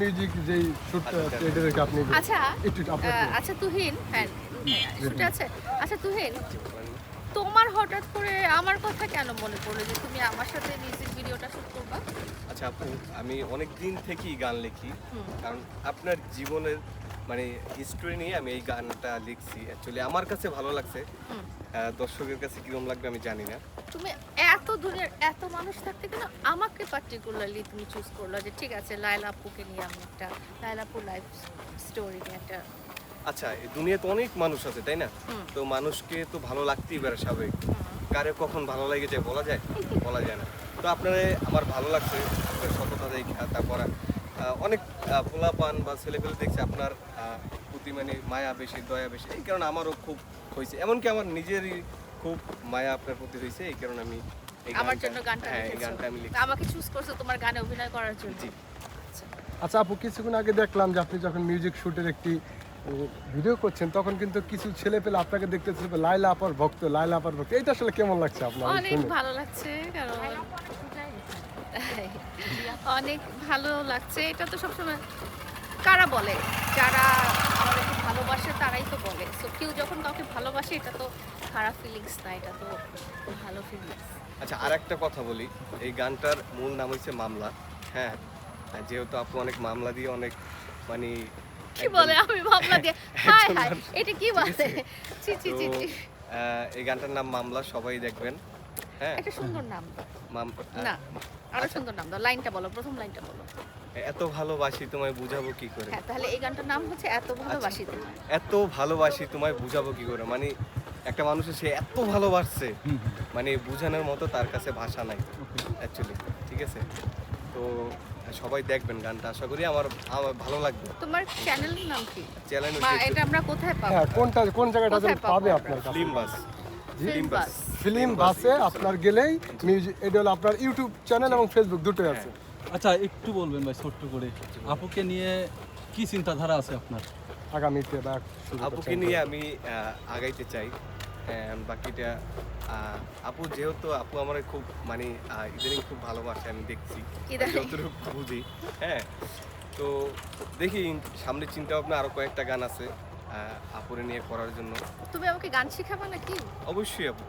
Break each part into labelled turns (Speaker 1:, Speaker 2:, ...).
Speaker 1: Music যেই শুটটা এটা দেখে আপনি
Speaker 2: আচ্ছা
Speaker 1: একটু
Speaker 2: আচ্ছা তুহিন হ্যাঁ শুটে আছে? আচ্ছা তুহিন তোমার হঠাৎ করে আমার কথা কেন মনে পড়ল যে তুমি আমার সাথে মিউজিক ভিডিওটা শুট করবা?
Speaker 3: আচ্ছা আপু আমি অনেক দিন থেকেই গান লিখি। কারণ আপনার জীবনের মানে হিস্টোরি নিয়ে আমি এই গানটা লিখছি। অ্যাকচুয়ালি আমার কাছে ভালো লাগছে। দর্শকের কাছে কীরকম লাগবে আমি জানি না।
Speaker 2: তুমি এত দুনিয়ার এত মানুষ থাকতে কেন আমাকে পার্টিকুলারলি তুমি চুজ করল যে ঠিক আছে লাইলা আপুকে নিয়ে আমি একটা লাইলা আপু লাইফ স্টোরি নিয়ে একটা
Speaker 3: আচ্ছা এই দুনিয়াতে অনেক মানুষ আছে তাই না? তো মানুষকে তো ভালো লাগতেই পারে স্বাভাবিক। কারে কখন ভালো লাগে যায় বলা যায়? বলা যায় না। তো আপনারা আমার ভালো লাগছে সততা দেখে তারপর অনেক পোলাপান বা ছেলেপেলে দেখছে আপনার প্রতি মানে মায়া বেশি দয়া বেশি। এই কারণে আমারও খুব হয়েছে। এমনকি আমার নিজেরই খুব মায়া আপনার প্রতি হয়েছে। এই কারণে আমি
Speaker 2: আমার জন্য গানটা
Speaker 3: হ্যাঁ এই গানটা আমি লিখি
Speaker 2: আমাকে চুজ করছ তোমার গানে অভিনয় করার জন্য।
Speaker 3: জি।
Speaker 1: আচ্ছা। আপু কিছুক্ষণ আগে দেখলাম যে আপনি যখন মিউজিক শুটের একটি ভিডিও করছেন তখন কিন্তু কিছু ছেলে পেলে আপনাকে দেখতে ছিল লাইলা আপার ভক্ত লাইলা আপার ভক্ত। এটা আসলে কেমন লাগছে আপনার?
Speaker 2: অনেক ভালো লাগছে কারণ অনেক ভালো লাগছে। এটা তো সবসময় কারা বলে? যারা আমাদেরকে ভালোবাসে তারাই তো বলে। সো কেউ যখন কাউকে ভালোবাসে এটা তো খারাপ ফিলিংস না এটা তো ভালো ফিলিংস
Speaker 3: আচ্ছা আর একটা কথা বলি। এই গানটার মূল নাম হচ্ছে মামলা। হ্যাঁ আর যেহেতু আপু অনেক মামলা দিয়ে অনেক মানে
Speaker 2: কি বলে? আমি মামলা দিয়ে হাই হাই এটা কি বলে? ছি ছি
Speaker 3: তো
Speaker 2: ছি। ছি।
Speaker 3: এই গানটার নাম মামলা সবাই দেখবেন। হ্যাঁ।
Speaker 2: একটা সুন্দর নাম।
Speaker 3: মাম
Speaker 2: না আরও
Speaker 3: আচ্ছা।
Speaker 2: সুন্দর নাম দাও লাইনটা বলো প্রথম লাইনটা বলো।
Speaker 3: এত ভালোবাসি তোমায় বুঝাবো কি করে?
Speaker 2: হ্যাঁ তাহলে এই গানটার নাম হচ্ছে এত ভালোবাসি
Speaker 3: এত ভালোবাসি তোমায় বুঝাবো কি করে? মানে একটা সে এত ভালোবাসছে। মানে বোঝানোর মতো তার কাছে ভাষা নাই অ্যাকচুয়ালি ঠিক আছে? তো সবাই দেখবেন গানটা আশা করি আমার আমার ভালো লাগবে।
Speaker 2: তোমার চ্যানেলের নাম কি?
Speaker 3: চ্যানেল
Speaker 2: এটা আমরা কোথায় পাবো?
Speaker 1: হ্যাঁ কোনটা কোন জায়গাটা
Speaker 2: পাবো
Speaker 1: পাবে? আপনার
Speaker 3: film bus
Speaker 2: film bus
Speaker 1: film বাসে আপনার গেলেই মিউজিক এটা হলো আপনার ইউটিউব চ্যানেল এবং ফেসবুক দুটোই আছে।
Speaker 4: আচ্ছা একটু বলবেন ভাই ছোট্ট করে। আপুকে নিয়ে কি চিন্তাধারা আছে আপনার?
Speaker 1: আগামীতে বা
Speaker 3: আপুকে নিয়ে আমি আগাইতে চাই। হ্যাঁ, বাকিটা আপু যেহেতু আপু আমার খুব মানে ইদানিং খুব ভালোবাসে আমি দেখছি? যতটুকু বুঝি হ্যাঁ। তো দেখি সামনে চিন্তা ভাবনা আরও কয়েকটা গান আছে আপুরে নিয়ে করার জন্য।
Speaker 2: তুমি আমাকে গান শিখাবা নাকি?
Speaker 3: অবশ্যই আপু।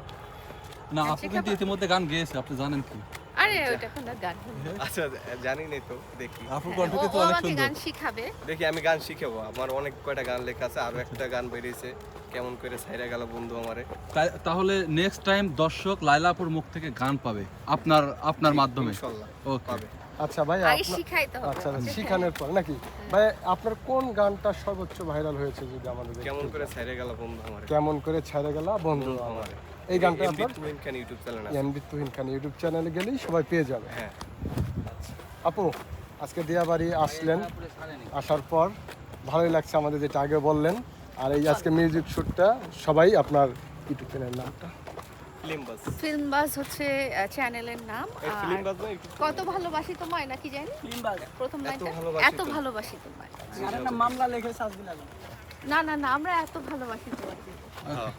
Speaker 4: না
Speaker 2: আপনি
Speaker 4: আপু কিন্তু ইতিমধ্যে গান গেয়েছে আপনি জানেন কি?
Speaker 2: আরে ওইটা কোনো গান
Speaker 3: আচ্ছা জানি নাই তো দেখি।
Speaker 4: আপুর
Speaker 2: হ্যাঁ,
Speaker 4: কণ্ঠ কিন্তু অনেক সুন্দর
Speaker 2: গান শিখাবে।
Speaker 3: দেখি আমি গান শিখাবো। আমার অনেক কয়টা গান লেখা আছে আরও একটা গান বেরিয়েছে। কেমন করে গেল বন্ধু আমারে।
Speaker 4: তাহলে নেক্সট টাইম দর্শক লাইলাপুর মুখ থেকে গান পাবে আপনার আপনার মাধ্যমে। ওকে
Speaker 3: পাবে।
Speaker 1: আচ্ছা ভাই আপনার আচ্ছা
Speaker 2: আমাকে।
Speaker 1: শিখানোর পর নাকি? ভাই আপনার কোন গানটা সর্বোচ্চ ভাইরাল হয়েছে যদি আমাদের
Speaker 3: কেমন করে সাইরা গেল বন্ধু আমারে?
Speaker 1: কেমন করে ছেড়ে গেল বন্ধু আমার? এই গানটা আপনার?
Speaker 3: তুহিন খান ইউটিউব চ্যানেল আছে।
Speaker 1: এমডি তুহিন খান ইউটিউব চ্যানেলে গেলেই সবাই পেয়ে যাবে।
Speaker 3: হ্যাঁ।
Speaker 1: আপু আজকে দিয়াবাড়ি আসলেন। আসার পর ভালোই লাগছে আমাদের যেটা আগে বললেন। আর এই আজকে মিউজিক শ্যুটটা সবাই আপনার ইউটিউব চ্যানেল নামটা
Speaker 3: ফিল্ম বাস।
Speaker 2: ফিল্ম বাস হচ্ছে চ্যানেলের নাম। আর
Speaker 3: ফিল্ম বাস
Speaker 2: কত ভালোবাসি তোমায় নাকি জানি? প্রথম
Speaker 3: এত
Speaker 2: লাইনটা।
Speaker 3: ভালোবাসি
Speaker 2: এত
Speaker 3: তোমায়।
Speaker 2: ভালোবাসি তোমায়।
Speaker 5: মামলা লিখে সাজ দিলাম
Speaker 2: না না না আমরা এত ভালোবাসি তোমায়।
Speaker 3: হ্যাঁ।